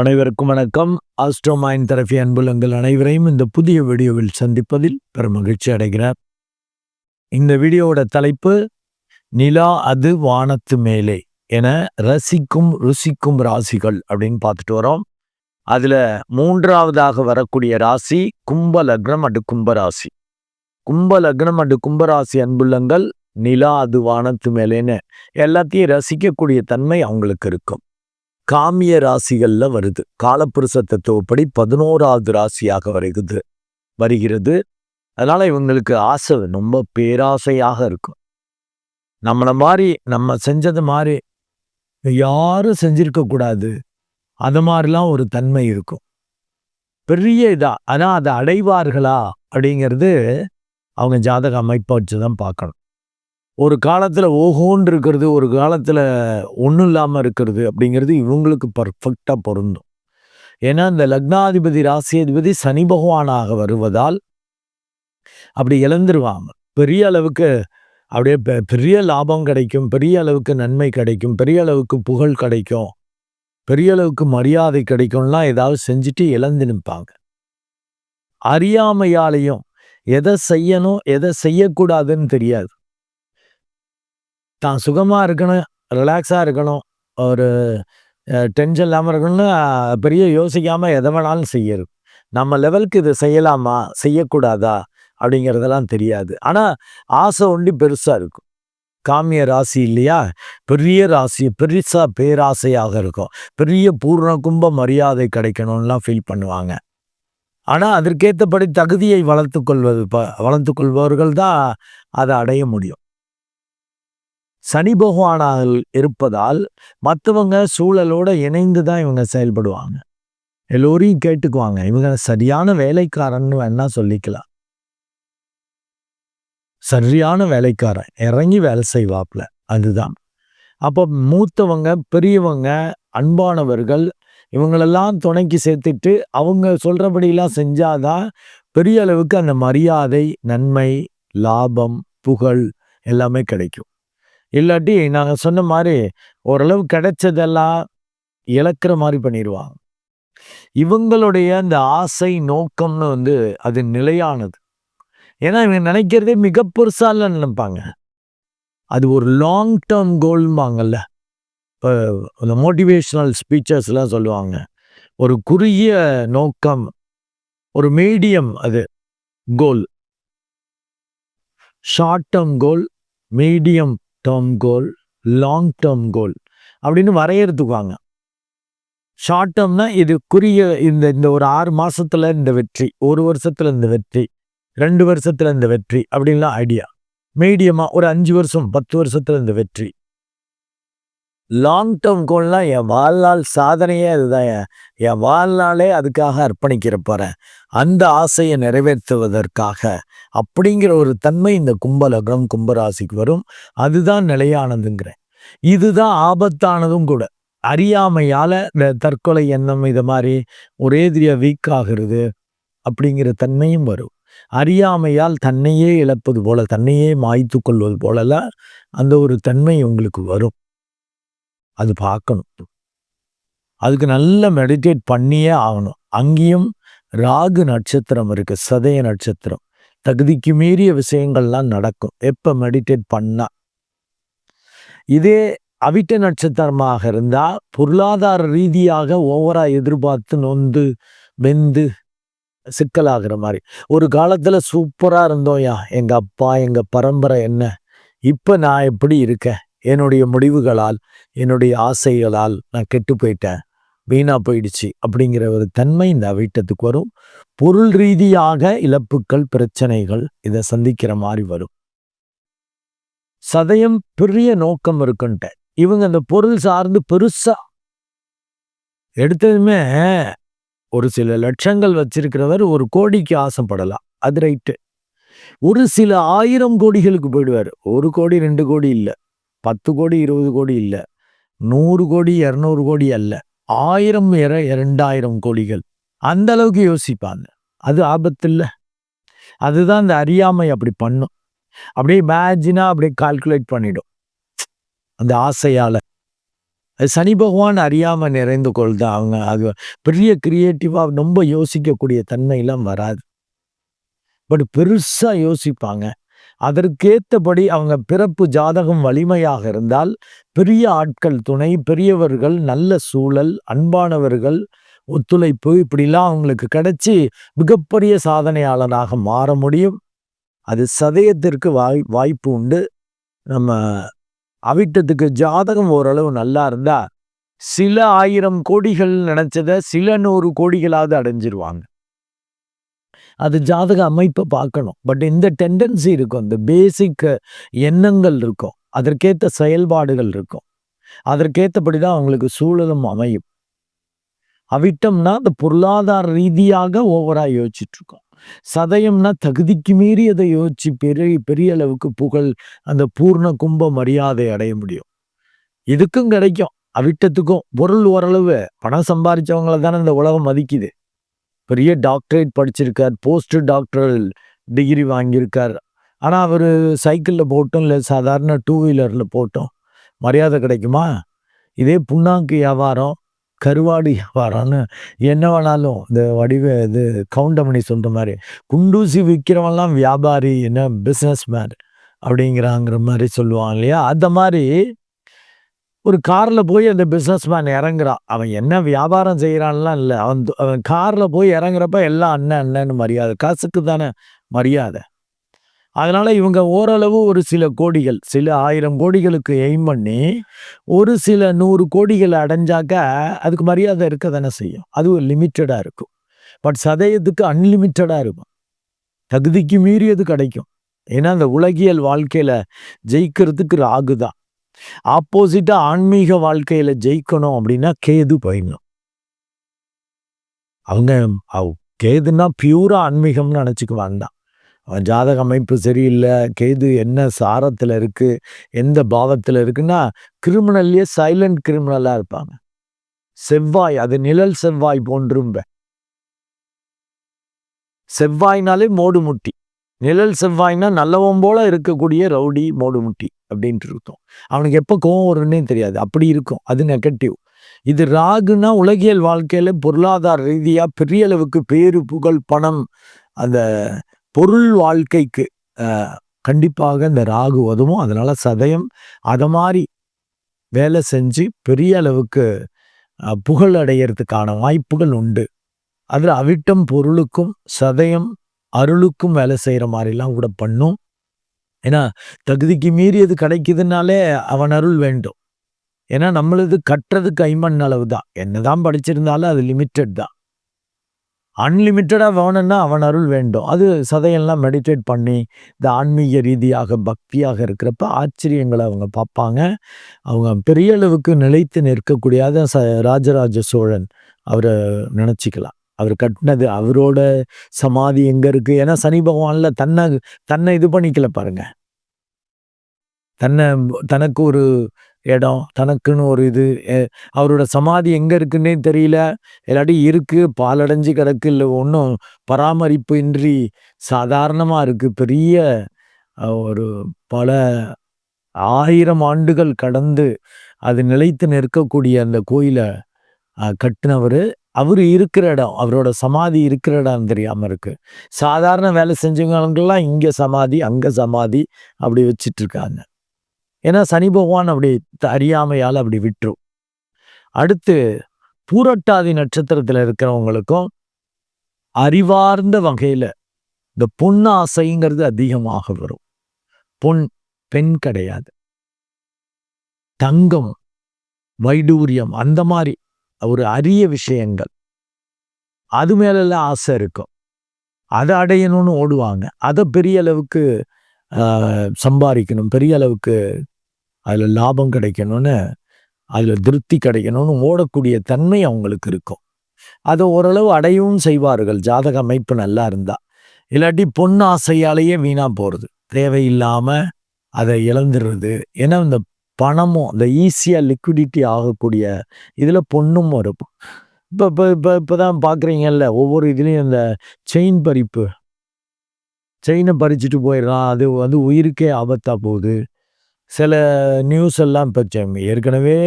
அனைவருக்கும் வணக்கம். ஆஸ்ட்ரோமைன் தெரபி அன்புலங்கள் அனைவரையும் இந்த புதிய வீடியோவில் சந்திப்பதில் பெரும் மகிழ்ச்சி அடைகிறார் இந்த வீடியோவோட தலைப்பு நிலா அது வானத்து மேலே என ரசிக்கும் ருசிக்கும் ராசிகள் அப்படின்னு பார்த்துட்டு வரோம். அதில் மூன்றாவதாக வரக்கூடிய ராசி கும்ப லக்னம் அடு கும்பராசி கும்ப லக்னம் அடு கும்பராசி அன்புள்ளங்கள் நிலா அது வானத்து மேலேன்னு எல்லாத்தையும் ரசிக்கக்கூடிய தன்மை அவங்களுக்கு இருக்கும். காமிய ராசிகள்ல வருது. காலப்புருஷ தத்துவப்படி பதினோராவது ராசியாக வருகிறது வருகிறது. அதனால இவங்களுக்கு ஆசை ரொம்ப பேராசையாக இருக்கும். நம்மளை மாதிரி நம்ம செஞ்சது மாதிரி யாரும் செஞ்சிருக்கக்கூடாது அது மாதிரிலாம் ஒரு தன்மை இருக்கும். பெரிய இதா ஆனால் அதை அடைவார்களா அப்படிங்கிறது அவங்க ஜாதக அமைப்பை வச்சு தான் பார்க்கணும். ஒரு காலத்தில் ஓஹோன்னு இருக்கிறது ஒரு காலத்தில் ஒன்றும் இல்லாமல் இருக்கிறது அப்படிங்கிறது இவங்களுக்கு பர்ஃபெக்டாக பொருந்தும். ஏன்னா இந்த லக்னாதிபதி ராசியாதிபதி சனி பகவானாக வருவதால் அப்படி இழந்துருவாங்க. பெரிய அளவுக்கு அப்படியே பெ- பெரிய லாபம் கிடைக்கும் பெரிய அளவுக்கு நன்மை கிடைக்கும் பெரிய அளவுக்கு புகழ் கிடைக்கும் பெரிய அளவுக்கு மரியாதை கிடைக்கும்லாம் ஏதாவது செஞ்சுட்டு இழந்து நிற்பாங்க. அறியாமையாலையும் எதை செய்யணும் எதை செய்யக்கூடாதுன்னு தெரியாது. தான் சுகமாக இருக்கணும் ரிலாக்ஸாக இருக்கணும் ஒரு டென்ஷன் இல்லாமல் இருக்கணும்னு பெரிய யோசிக்காமல் எதை வேணாலும் செய்யறது. நம்ம லெவலுக்கு இது செய்யலாமா? செய்யக்கூடாதா? அப்படிங்கிறதெல்லாம் தெரியாது. ஆனால் ஆசை ஒண்டி பெருசாக இருக்கும். காமிய ராசி இல்லையா? பெரிய ராசி பெருசாக பேராசையாக இருக்கும். பெரிய பூர்ண கும்ப மரியாதை கிடைக்கணும்லாம் ஃபீல் பண்ணுவாங்க. ஆனால் அதற்கேற்றபடி தகுதியை வளர்த்து கொள்வது ப வளர்த்து கொள்பவர்கள் தான் அதை அடைய முடியும். சனி பகவானால் இருப்பதால் மற்றவங்க சூழலோட இணைந்து தான் இவங்க செயல்படுவாங்க. எல்லோரையும் கேட்டுக்குவாங்க. இவங்க சரியான வேலைக்காரன் வேணா சொல்லிக்கலாம். சரியான வேலைக்காரன். இறங்கி வேலை செய்வாப்ல. அதுதான். அப்போ மூத்தவங்க பெரியவங்க அன்பானவர்கள் இவங்களெல்லாம் துணைக்கு சேர்த்துட்டு அவங்க சொல்கிறபடியெல்லாம் செஞ்சாதான் பெரிய அளவுக்கு அந்த மரியாதை நன்மை லாபம் புகழ் எல்லாமே கிடைக்கும். இல்லாட்டி நாங்கள் சொன்ன மாதிரி ஓரளவு கிடைச்சதெல்லாம் இழக்கிற மாதிரி பண்ணிடுவாங்க இவங்களுடைய அந்த ஆசை நோக்கம்னு வந்து அது நிலையானது. ஏன்னா இவங்க நினைக்கிறதே மிக பெருசால நினைப்பாங்க. அது ஒரு லாங் டேர்ம் கோல்ம்பாங்கல்ல இப்போ இந்த மோட்டிவேஷ்னல் ஸ்பீச்சஸ்லாம் சொல்லுவாங்க. ஒரு குறுகிய நோக்கம் ஒரு மீடியம் அது goal short term goal medium term goal long term goal அப்படின்னு வரையறுத்துக்குவாங்க ஷார்ட் டேர்ம்னா இது குறுகிய இந்த இந்த ஒரு ஆறு மாதத்தில் இந்த வெற்றி ஒரு வருஷத்தில் இந்த வெற்றி ரெண்டு வருஷத்தில் இந்த வெற்றி அப்படின்லாம் ஐடியா மீடியமாக ஒரு அஞ்சு வருஷம் பத்து வருஷத்துல இந்த வெற்றி. லாங் டேர்ம் கோல்லாம் என் வாழ்நாள் சாதனையே அதுதான். என் என் வாழ்நாளே அதுக்காக அர்ப்பணிக்கிற போறேன் அந்த ஆசையை நிறைவேற்றுவதற்காக. அப்படிங்கிற ஒரு தன்மை இந்த கும்பலக்னம் கும்பராசிக்கு வரும். அதுதான் நிலையானதுங்கிறேன் இதுதான் ஆபத்தானதும் கூட. அறியாமையால் இந்த தற்கொலை எண்ணம் இது மாதிரி ஒரேதிரியா வீக் ஆகிறது அப்படிங்கிற தன்மையும் வரும். அறியாமையால் தன்னையே இழப்பது போல தன்னையே மாய்த்து கொள்வது போலலாம் அந்த ஒரு தன்மை உங்களுக்கு வரும். அது பார்க்கணும். அதுக்கு நல்ல மெடிடேட் பண்ணியே ஆகணும். அங்கேயும் ராகு நட்சத்திரம் இருக்குது சதய நட்சத்திரம். தகுதிக்கு மீறிய விஷயங்கள்லாம் நடக்கும். எப்போ மெடிடேட் பண்ணால் இதே அவிட்ட நட்சத்திரமாக இருந்தால் பொருளாதார ரீதியாக ஓவராக எதிர்பார்த்து நொந்து வெந்து சிக்கலாகிற மாதிரி. ஒரு காலத்தில் சூப்பராக இருந்தோம்யா எங்கள் அப்பா எங்கள் பரம்பரை என்ன? இப்போ நான் எப்படி இருக்கேன்? என்னுடைய முடிவுகளால் என்னுடைய ஆசைகளால் நான் கெட்டு போயிட்டேன் வீணா போயிடுச்சு அப்படிங்கிற ஒரு தன்மை இந்த வீட்டத்துக்கு வரும். பொருள் ரீதியாக இழப்புக்கள் பிரச்சனைகள் இதை சந்திக்கிற மாதிரி வரும். சதயம் பெரிய நோக்கம் இருக்குன்ட்டு. இவங்க அந்த பொருள் சார்ந்து பெருசா எடுத்ததுமே ஒரு சில லட்சங்கள் வச்சிருக்கிறவர் ஒரு கோடிக்கு ஆசைப்படலாம். அது ரைட்டு. ஒரு சில ஆயிரம் கோடிகளுக்கு போயிடுவார். ஒரு கோடி ரெண்டு கோடி இல்லை. பத்து கோடி இருபது கோடி இல்லை. நூறு கோடி இரநூறு கோடி அல்ல. ஆயிரம் இர இரண்டாயிரம் கோடிகள். அந்த அளவுக்கு யோசிப்பாங்க. அது ஆபத்து இல்லை அதுதான் இந்த அறியாமை அப்படி பண்ணும். அப்படியே இமேஜினாக அப்படியே கால்குலேட் பண்ணிடும். அந்த ஆசையால். அது சனி பகவான் அறியாமல் நிறைந்து கொள்தான். அவங்க அது பெரிய கிரியேட்டிவாக ரொம்ப யோசிக்கக்கூடிய தன்மையெல்லாம் வராது. பட் பெருசாக யோசிப்பாங்க. அதற்கேற்றபடி அவங்க பிறப்பு ஜாதகம் வலிமையாக இருந்தால் பெரிய ஆட்கள் துணை பெரியவர்கள் நல்ல சூழல் அன்பானவர்கள் ஒத்துழைப்பு இப்படிலாம் அவங்களுக்கு கிடைச்சி மிகப்பெரிய சாதனையாளராக மாற முடியும். அது சதயத்திற்கு வாய் வாய்ப்பு உண்டு. நம்ம அவிட்டத்துக்கு ஜாதகம் ஓரளவு நல்லா இருந்தா சில ஆயிரம் கோடிகள் நினைச்சத சில நூறு கோடிகளாவது அடைஞ்சிருவாங்க. அது ஜாதக அமைப்பை பார்க்கணும். பட் இந்த டெண்டன்சி இருக்கும். இந்த பேசிக் எண்ணங்கள் இருக்கும். அதற்கேற்ற செயல்பாடுகள் இருக்கும். அதற்கேற்றபடி தான் அவங்களுக்கு சூழலும் அமையும். அவிட்டம்னா அந்த பொருளாதார ரீதியாக ஓவராக யோசிச்சுட்ருக்கோம். சதயம்னா தகுதிக்கு மீறி அதை யோசிச்சு பெரிய பெரிய அளவுக்கு புகழ் அந்த பூர்ண கும்ப மரியாதை அடைய முடியும். இதுக்கும் கிடைக்கும். அவிட்டத்துக்கும் பொருள் ஓரளவு பணம் சம்பாதிச்சவங்கள தானே இந்த உலகம் மதிக்குது. பெரிய டாக்டரேட் படிச்சிருக்கார் போஸ்ட் டாக்டரல் டிகிரி வாங்கியிருக்கார். ஆனால் அவர் சைக்கிளில் போட்டோம் இல்லை சாதாரண டூ வீலரில் போட்டோம். மரியாதை கிடைக்குமா? இதே புண்ணாக்கு வியாபாரம் கருவாடு வியாபாரம்னு என்ன வேணாலும் இந்த வடிவ இது கவுண்டமணி சொல்கிற மாதிரி குண்டூசி விற்கிறவன்லாம் வியாபாரி என்ன பிஸ்னஸ் மேன் அப்படிங்கிறாங்கிற மாதிரி சொல்லுவாங்க இல்லையா? அந்த மாதிரி ஒரு காரில் போய் அந்த பிஸ்னஸ்மேன் இறங்குறான் அவன் என்ன வியாபாரம் செய்கிறான்லாம் இல்லை. அவன் அவன் காரில் போய் இறங்குறப்ப எல்லாம் அண்ணன் அண்ணன்னு மரியாதை. காசுக்கு தானே மரியாதை. அதனால் இவங்க ஓரளவு ஒரு சில கோடிகள் சில ஆயிரம் கோடிகளுக்கு எய்ம் பண்ணி ஒரு சில நூறு கோடிகள் அடைஞ்சாக்க அதுக்கு மரியாதை இருக்க தானே செய்யும். அதுவும் லிமிட்டடாக இருக்கும். பட் சதயத்துக்கு அன்லிமிட்டடாக இருக்கும். தகுதிக்கு மீறியது கிடைக்கும். ஏன்னா அந்த உலகியல் வாழ்க்கையில் ஜெயிக்கிறதுக்கு ராகு தான். ஆப்போசிட்டாக ஆன்மீக வாழ்க்கையில் ஜெயிக்கணும் அப்படின்னா கேது பயணம் அவங்க கேதுன்னா பியூரா ஆன்மீகம்னு நினச்சிக்க தான் அவன் ஜாதக அமைப்பு சரியில்லை கேது என்ன சாரத்தில் இருக்குது எந்த பாவத்தில் இருக்குன்னா கிரிமினல்லையே சைலண்ட் கிரிமினலாக இருப்பாங்க. செவ்வாய் அது நிழல் செவ்வாய் போன்றும்ப. செவ்வாய்னாலே மோடு முட்டி. நிழல் செவ்வாய்னா நல்லவன் போல இருக்கக்கூடிய ரவுடி மோடு முட்டி அப்படின்ட்டு இருக்கும். அவனுக்கு எப்போ கோவம் வரும்னே தெரியாது. அப்படி இருக்கும். அது நெகட்டிவ் இது ராகுனா உலகியல் வாழ்க்கையில் பொருளாதார ரீதியாக பெரிய அளவுக்கு பேரு புகழ் பணம் அந்த பொருள் வாழ்க்கைக்கு கண்டிப்பாக இந்த ராகு உதவும் அதனால் சதயம் அதை மாதிரி வேலை செஞ்சு பெரிய அளவுக்கு புகழ் அடையிறதுக்கான வாய்ப்புகள் உண்டு. அதில் அவிட்டம் பொருளுக்கும் சதயம் அருளுக்கும் வேலை செய்கிற மாதிரிலாம் கூட பண்ணும். ஏன்னா தகுதிக்கு மீறியது கிடைக்குதுனாலே அவன் அருள் வேண்டும். ஏன்னா நம்மளது கட்டுறதுக்கு ஐமன் அளவு தான். என்னதான் படிச்சிருந்தாலும் அது லிமிட்டட் தான். அன்லிமிட்டடாக வேணும்னா அவன் அருள் வேண்டும். அது சதையெல்லாம் மெடிடேட் பண்ணி இந்த ஆன்மீக ரீதியாக பக்தியாக இருக்கிறப்ப ஆச்சரியங்களை அவங்க பார்ப்பாங்க. அவங்க பெரிய அளவுக்கு நிலைத்து நிற்கக்கூடியாத ச ராஜராஜ சோழன். அவரை நினச்சிக்கலாம். அவர் கட்டினது அவரோட சமாதி எங்கே இருக்குது ஏன்னா சனி பகவானில் தன்னை தன்னை இது பண்ணிக்கல பாருங்க. தன்னை தனக்கு ஒரு இடம் தனக்குன்னு ஒரு இது அவரோட சமாதி எங்கே இருக்குன்னே தெரியல. இல்லாட்டி இருக்குது பாலடைஞ்சு கிடக்கு இல்லை ஒன்றும் பராமரிப்பு இன்றி சாதாரணமாக இருக்குது பெரிய ஒரு பல ஆயிரம் ஆண்டுகள் கடந்து அது நிலைத்து நிற்கக்கூடிய அந்த கோயிலை கட்டினவர். அவர் இருக்கிற இடம் அவரோட சமாதி இருக்கிற இடம் தெரியாமல் இருக்கு. சாதாரண வேலை செஞ்சவங்களுக்கெல்லாம் இங்கே சமாதி அங்கே சமாதி அப்படி வச்சிட்டு இருக்காங்க. ஏன்னா சனி பகவான் அப்படி அறியாமையால் அப்படி விட்டுரும். அடுத்து பூரட்டாதி நட்சத்திரத்தில் இருக்கிறவங்களுக்கும் அறிவார்ந்த வகையில் இந்த பொன்னாசைங்கிறது அதிகமாக வரும். பொன் பெண் கிடையாது. தங்கம் வைடூரியம் அந்த மாதிரி ஒரு அரிய விஷயங்கள். அது மேலெல்லாம் ஆசை இருக்கும். அதை அடையணும்னு ஓடுவாங்க. அதை பெரிய அளவுக்கு சம்பாதிக்கணும். பெரிய அளவுக்கு அதில் லாபம் கிடைக்கணும்னு அதில் திருப்தி கிடைக்கணும்னு ஓடக்கூடிய தன்மை அவங்களுக்கு இருக்கும். அதை ஓரளவு அடையவும் செய்வார்கள். ஜாதக அமைப்பு நல்லா இருந்தா. இல்லாட்டி பொண்ணு ஆசையாலேயே வீணாக போகிறது தேவையில்லாமல் அதை இழந்துடுறது. ஏன்னா இந்த பணமும் அந்த ஈஸியாக லிக்விடிட்டி ஆகக்கூடிய இதில் பொண்ணும் வரும். இப்போ இப்போ இப்போ இப்போ தான் பார்க்குறீங்கல்ல ஒவ்வொரு இதுலேயும் இந்த செயின் பறிப்பு. செயினை பறிச்சுட்டு போயிடலாம். அது வந்து உயிருக்கே ஆபத்தாக போகுது. சில நியூஸ் எல்லாம் இப்போ ஏற்கனவே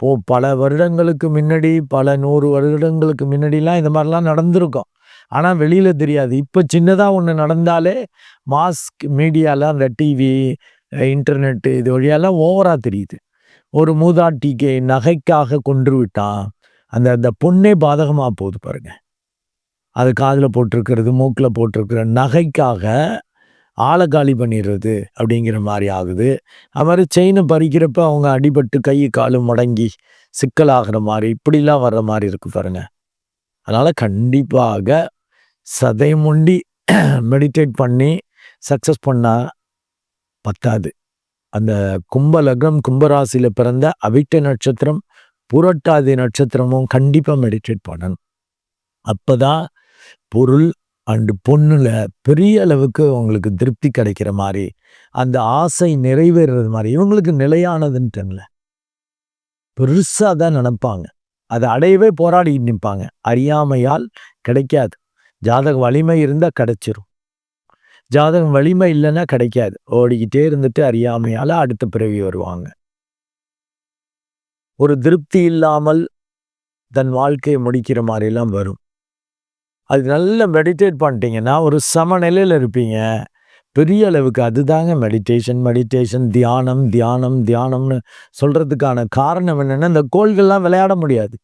போ பல வருடங்களுக்கு முன்னாடி பல நூறு வருடங்களுக்கு முன்னாடிலாம் இந்த மாதிரிலாம் நடந்திருக்கும். ஆனால் வெளியில் தெரியாது. இப்போ சின்னதாக ஒன்று நடந்தாலே மாஸ்க் மீடியாலாம் அந்த டிவி இன்டர்நெட்டு இது வழியெல்லாம் ஓவராக தெரியுது. ஒரு மூதாட்டிக்கு நகைக்காக கொன்று விட்டால் அந்த அந்த பொண்ணே பாதகமாக போகுது பாருங்க. அது காதில் போட்டிருக்கிறது மூக்கில் போட்டிருக்கிற நகைக்காக ஆளை காலி பண்ணிடுறது அப்படிங்கிற மாதிரி ஆகுது. அது மாதிரி செயினை பறிக்கிறப்ப அவங்க அடிபட்டு கை காலு முடங்கி சிக்கலாகிற மாதிரி இப்படிலாம் வர்ற மாதிரி இருக்குது பாருங்க. அதனால் கண்டிப்பாக சதை முண்டி மெடிடேட் பண்ணி சக்ஸஸ் பண்ணால் பத்தாது. அந்த கும்ப லக்னம் கும்பராசியில் பிறந்த அவிட்ட நட்சத்திரம் புரட்டாதி நட்சத்திரமும் கண்டிப்பாக மெடிடேட் பண்ணணும். அப்போ தான் பொருள் அண்டு பொண்ணில் பெரிய அளவுக்கு உங்களுக்கு திருப்தி கிடைக்கிற மாதிரி அந்த ஆசை நிறைவேறது மாதிரி இவங்களுக்கு நிலையானதுன்ட்டுங்கள பெருசாக தான் நினப்பாங்க. அதை அடையவே போராடி நிற்பாங்க அறியாமையால் கிடைக்காது. ஜாதக வலிமை இருந்தால் கிடைச்சிரும். ஜாதகம் வலிமை இல்லைன்னா கிடைக்காது. ஓடிக்கிட்டே இருந்துட்டு அறியாமையால் அடுத்த பிறவி வருவாங்க. ஒரு திருப்தி இல்லாமல் தன் வாழ்க்கையை முடிக்கிற மாதிரிலாம் வரும். அது நல்லா மெடிடேட் பண்ணிட்டீங்கன்னா ஒரு சமநிலையில் இருப்பீங்க. பெரிய அளவுக்கு அதுதாங்க மெடிடேஷன் மெடிடேஷன் தியானம் தியானம் தியானம்னு சொல்கிறதுக்கான காரணம் என்னென்னா இந்த கோள்கள்லாம் விளையாட முடியாது.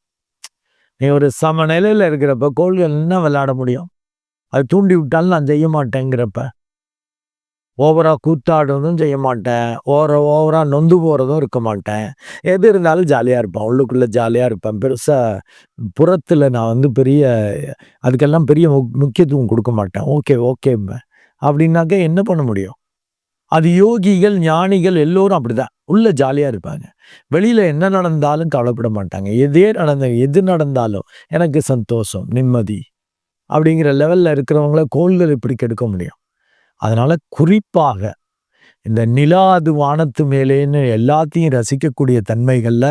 நீ ஒரு சமநிலையில் இருக்கிறப்ப கோள்கள் என்ன விளையாட முடியும்? அது தூண்டி விட்டாலும் நான் செய்ய மாட்டேங்கிறப்ப. ஓவராக கூத்தாடுறதும் செய்ய மாட்டேன். ஓர ஓவராக நொந்து போகிறதும் இருக்க மாட்டேன். எது இருந்தாலும் ஜாலியாக இருப்பேன். உள்ளுக்குள்ளே ஜாலியாக இருப்பேன். பெருசாக புறத்தில் நான் வந்து பெரிய அதுக்கெல்லாம் பெரிய முக்கியத்துவம் கொடுக்க மாட்டேன். ஓகே ஓகே அப்படின்னாக்க என்ன பண்ண முடியும்? அது யோகிகள் ஞானிகள் எல்லோரும் அப்படிதான். உள்ள ஜாலியாக இருப்பாங்க. வெளியில் என்ன நடந்தாலும் கவலைப்பட மாட்டாங்க. எதே நடந்த எது நடந்தாலும் எனக்கு சந்தோஷம் நிம்மதி. அப்படிங்கிற லெவலில் இருக்கிறவங்கள கோள்கள் இப்படி கெடுக்க முடியும். அதனால் குறிப்பாக இந்த நிலா அது வானத்து மேலேன்னு எல்லாத்தையும் ரசிக்கக்கூடிய தன்மைகளில்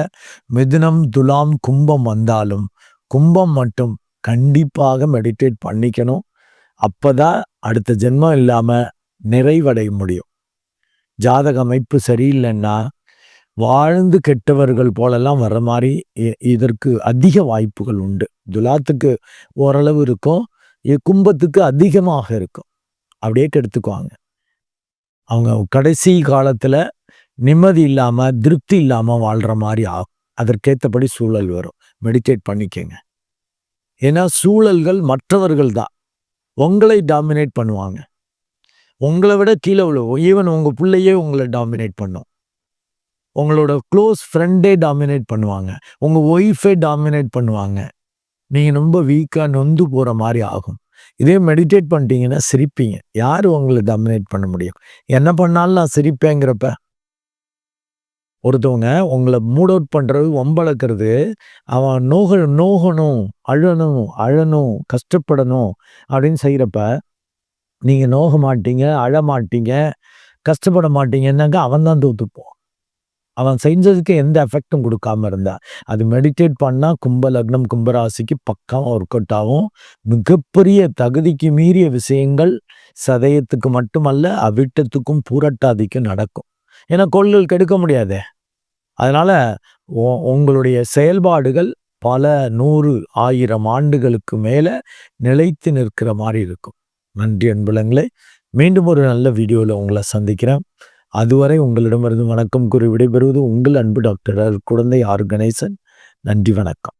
மிதுனம் துலாம் கும்பம் வந்தாலும் கும்பம் மட்டும் கண்டிப்பாக மெடிடேட் பண்ணிக்கணும். அப்போ தான் அடுத்த ஜென்மம் இல்லாமல் நிறைவடைய முடியும். ஜாதக அமைப்பு சரியில்லைன்னா வாழ்ந்து கெட்டவர்கள் போலெல்லாம் வர்ற மாதிரி இதற்கு அதிக வாய்ப்புகள் உண்டு. துலாத்துக்கு ஓரளவு இருக்கும். கும்பத்துக்கு அதிகமாக இருக்கும். அப்படியே கெடுத்துக்குவாங்க. அவங்க கடைசி காலத்தில் நிம்மதி இல்லாமல் திருப்தி இல்லாமல் வாழ்கிற மாதிரி ஆகும். அதற்கேற்றபடி சூழல் வரும். மெடிடேட் பண்ணிக்கங்க. ஏன்னா சூழல்கள் மற்றவர்கள் தான். உங்களை டாமினேட் பண்ணுவாங்க. உங்களை விட கீழே உள்ள ஈவன் உங்கள் பிள்ளையே உங்களை டாமினேட் பண்ணும். உங்களோட க்ளோஸ் ஃப்ரெண்டே டாமினேட் பண்ணுவாங்க. உங்கள் ஒய்ஃபே டாமினேட் பண்ணுவாங்க. நீங்கள் ரொம்ப வீக்காக நொந்து போகிற மாதிரி ஆகும். இதே மெடிடேட் பண்ணிட்டீங்கன்னா சிரிப்பீங்க. யார் உங்களை டாமினேட் பண்ண முடியும்? என்ன பண்ணாலும் நான் சிரிப்பேங்கிறப்ப. ஒருத்தவங்க உங்களை மூட் அவுட் பண்ணுறது ஒம்பளக்கிறது அவன் நோக நோகணும் அழணும் அழணும் கஷ்டப்படணும் அப்படின்னு செய்கிறப்ப நீங்கள் நோக மாட்டீங்க அழ மாட்டீங்க கஷ்டப்பட மாட்டீங்கன்னாக்க அவன் தான் தூத்துப்போம் அவன் செஞ்சதுக்கு எந்த எஃபெக்டும் கொடுக்காம இருந்தா. அது மெடிடேட் பண்ணால் கும்ப லக்னம் கும்பராசிக்கு பக்கம் ஒர்க் அவுட் ஆகும். மிகப்பெரிய தகுதிக்கு மீறிய விஷயங்கள் சதயத்துக்கு மட்டுமல்ல அவிட்டத்துக்கும் பூரட்டாதிக்கும் நடக்கும். ஏன்னா கொள்கள் கெடுக்க முடியாதே. அதனால உங்களுடைய செயல்பாடுகள் பல நூறு ஆயிரம் ஆண்டுகளுக்கு மேலே நிலைத்து நிற்கிற மாதிரி இருக்கும். நன்றி அன்புலங்களே. மீண்டும் ஒரு நல்ல வீடியோவில் உங்களை சந்திக்கிறேன். அதுவரை உங்களிடமிருந்து வணக்கம் கூறி விடைபெறுவது உங்கள் அன்பு டாக்டர் குழந்தை ஆர் கணேசன். நன்றி வணக்கம்.